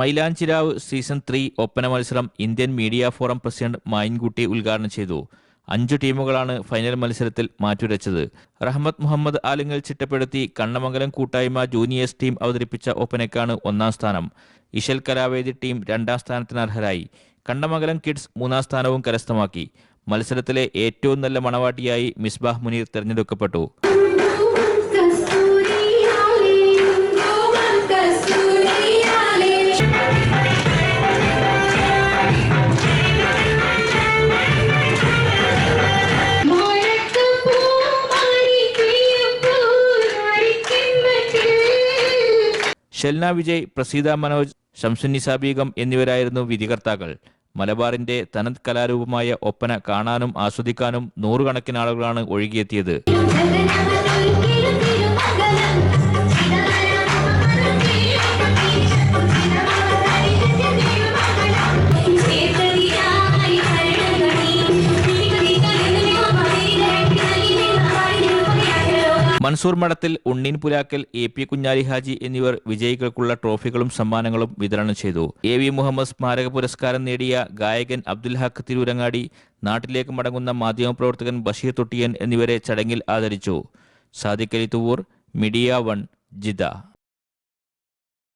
മൈലാഞ്ചിരാവ് season three ഒപ്പന മത്സരം Indian media forum president Mayinkutty ഉദ്ഘാടനം ചെയ്തു. അഞ്ചു ടീമുകളാണ് ഫൈനൽ മത്സരത്തിൽ മാറ്റുരച്ചത്. റഹ്മത്ത് മുഹമ്മദ് ആലിങ്ങൽ ചിട്ടപ്പെടുത്തി കണ്ണമംഗലം കൂട്ടായ്മ ജൂനിയേഴ്സ് ടീം അവതരിപ്പിച്ച ഒപ്പനയ്ക്കാണ് ഒന്നാം സ്ഥാനം. ഇഷൽ കലാവേദി ടീം രണ്ടാം സ്ഥാനത്തിന് അർഹരായി. കണ്ണമംഗലം കിഡ്സ് മൂന്നാം സ്ഥാനവും കരസ്ഥമാക്കി. മത്സരത്തിലെ ഏറ്റവും നല്ല മണവാട്ടിയായി മിസ്ബാഹ് മുനീർ തെരഞ്ഞെടുക്കപ്പെട്ടു. ഷെൽന വിജയ് പ്രസീത മനോജ് ഷംസുന്നിസ ബീഗം എന്നിവരായിരുന്നു വിധികർത്താക്കൾ. മലബാറിന്റെ തനത് കലാരൂപമായ ഒപ്പന കാണാനും ആസ്വദിക്കാനും നൂറുകണക്കിന് ആളുകളാണ് ഒഴുകിയെത്തിയത്. മൻസൂർ മഠത്തിൽ ഉണ്ണീൻ പുലാക്കൽ എ പി കുഞ്ഞാലി ഹാജി എന്നിവർ വിജയികൾക്കുള്ള ട്രോഫികളും സമ്മാനങ്ങളും വിതരണം ചെയ്തു. എ വി മുഹമ്മദ് സ്മാരക പുരസ്കാരം നേടിയ ഗായകൻ അബ്ദുൽ ഹക്ക് തിരൂരങ്ങാടി നാട്ടിലേക്ക് മടങ്ങുന്ന മാധ്യമപ്രവർത്തകൻ ബഷീർ തൊട്ടിയൻ എന്നിവരെ ചടങ്ങിൽ ആദരിച്ചു. Sadiq Ali Thuvvur Media One Jeddah.